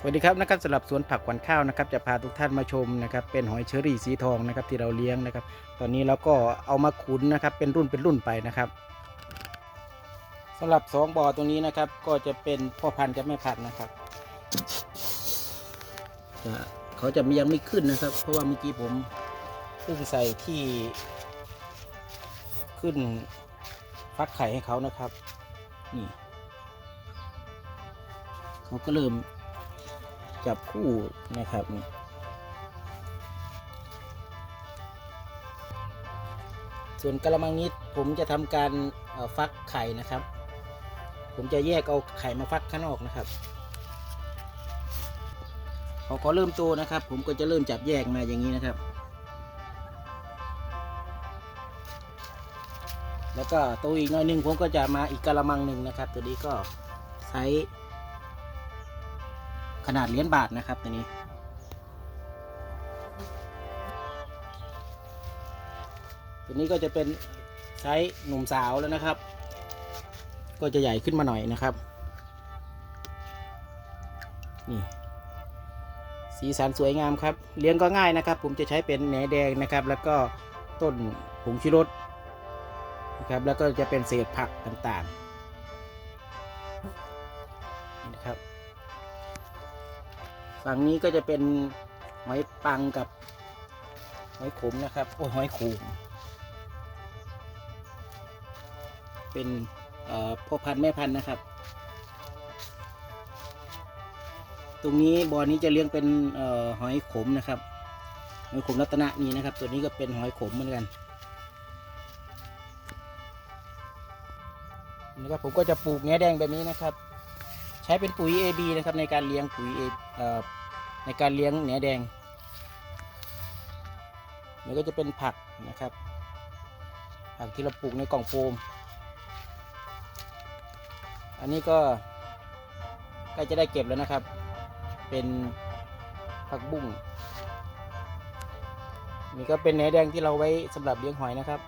สวัสดีครับนะครับสำหรับสวนผักขวัญข้าวนะครับ จะพาทุกท่านมาชมนะครับ เป็นหอยเชอรี่สีทองนะครับที่เราเลี้ยงนะครับ ตอนนี้เราก็เอามาขุนนะครับ เป็นรุ่นเป็นรุ่นไปนะครับสำหรับสองบ่อตรงนี้นะครับ ก็จะเป็นพ่อพันธุ์กับแม่พันธุ์นะครับจะเขาจะยังไม่ขึ้นนะครับ เพราะว่าเมื่อกี้ผมเพิ่งใส่ที่ขึ้นฟักไข่ให้เขานะครับ นี่เขาก็เริ่ม จับคู่นะครับส่วนกระมังนี้ผมจะทำการฟักไข่นะครับ ผมจะแยกเอาไข่มาฟักข้างนอกนะครับพอเขาเริ่มโตนะครับ ผมก็จะเริ่มจับแยกมาอย่างนี้นะครับ แล้วก็โตอีกหน้อยหนึงผมก็จะมาอีกกระมังหนึ่งนะครับ ตัวนี้ก็ใช้ ขนาดเหรียญบาทนะครับตัวนี้ ตัวนี้ก็จะเป็นไซส์หนุ่มสาวแล้วนะครับ ก็จะใหญ่ขึ้นมาหน่อยนะครับ นี่สีสันสวยงามครับ เลี้ยงก็ง่ายนะครับ ผมจะใช้เป็นแหนแดงนะครับ แล้วก็ต้นผงชูรสนะครับ แล้วก็จะเป็นเศษผักต่างๆนี่นะครับ ฝั่งนี้ก็จะเป็นหอยปังกับหอยขมนะครับ โอ้ยหอยขมเป็นพ่อพันธุ์แม่พันธุ์นะครับ ตรงนี้บ่อนี้จะเลี้ยงเป็นออหอยขมนะครับหอยขมรัตนะนี่นะครับ ตัวนี้ก็เป็นหอยขมเหมือนกันนะครับผมก็จะปลูกแหนแดงแบบนี้นะครับ ใช้เป็นปุ๋ย AB นะครับในการเลี้ยงปุ๋ย A เออ ในการเลี้ยงแหนแดงนี่ก็จะเป็นผักนะครับ ผักที่เราปลูกในกล่องโฟม อันนี้ก็ใกล้จะได้เก็บแล้วนะครับ เป็นผักบุ้งนี่ก็เป็นแหนแดงที่เราไว้สำหรับเลี้ยงหอยนะครับ